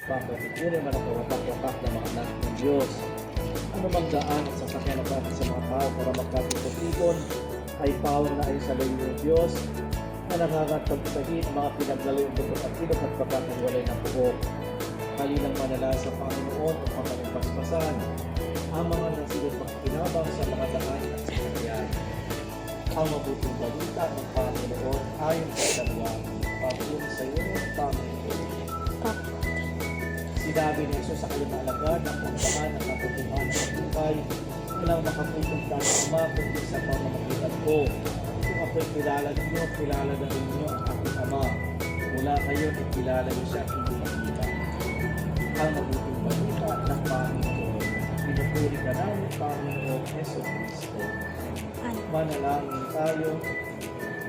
ipapatuloy man ang kawapak-wapak ng mga anak ng Diyos. Ano magdaan at sasakyan na natin sa mga tao para magkatipon ay pawang na ay sa layo ng Diyos na nangangatag sa hit mga pinaglalayong bukod at ilog at pagkakawalay ng buhok. Kalilang manala sa Panginoon o mga paspasan ang mga nasilot makikinabang sa mga daan at sasakyan. Ang mabuting balita ng Panginoon ayon sa Sinabi ni Jesus sa kanyang alagad ng pagdaan ng katotohanan ng buhay, walang makapupunta ng Ama kundi sa pamamagitan ko. Kung ako'y kilala ninyo, kilala na rin ninyo ang aking Ama. Mula ngayon, ikilala niyo siya at hindi makita. Ang mabuting balita ng Panginoon. Pinupuri ka namin, Panginoon Yeso Cristo. Manalangin tayo.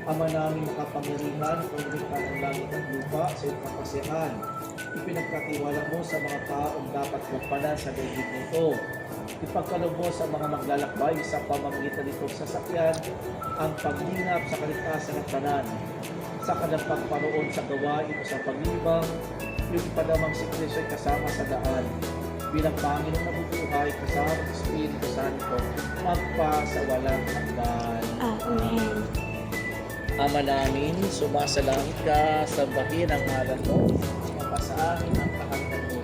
Ama namin makapangyarihan, paglikha ng langit at lupa sa iyong kapasihan. Ipinagkatiwala mo sa mga taong dapat magpala sa daigdig nito. Ipagkaloob mo sa mga maglalakbay sa pamamagitan nitong sasakyan ang paglingap sa kaligtasan ng tanan. Sa kanang pagparoon sa gawain o sa paglibang, yung padamang si Kristo ay kasama sa daan. Bilang Panginoon na bubuhay kasama ng Espiritu Santo, magpa sa walang hanggan. Amen. Ama namin, sumasalangit ka, sambahin ang ngalan mo, mapasa amin ang kahanggan mo,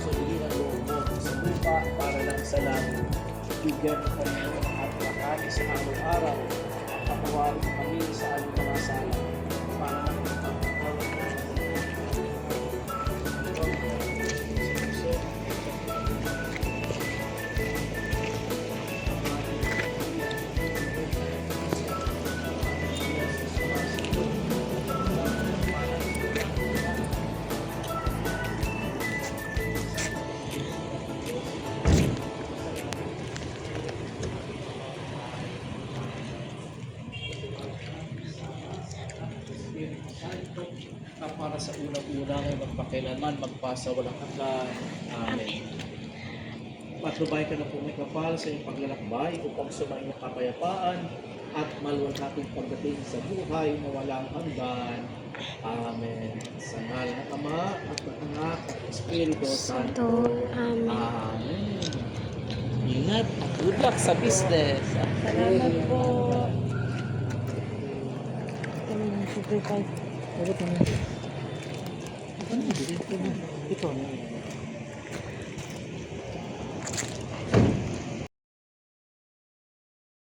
suriin ang loob mo sa lupa para lang sa langit. Bigyan mo kami ng at makami sa araw-araw, at patawarin kami sa aming mga sala, para na para sa unang-una ay magpakailanman, magpasa walang hanggan. Amen. Patnubay ka na po may kapal sa iyong paglalakbay upang sumayin ng kapayapaan at maluwalhating pagdating sa buhay na walang hanggan. Amen. Sa ngalan ng Ama at ng Anak at ng Espiritu Santo. Amen. Amen. Ingat at good luck sa business. Salamat po. Kami ng super five. Ito na. Ito na.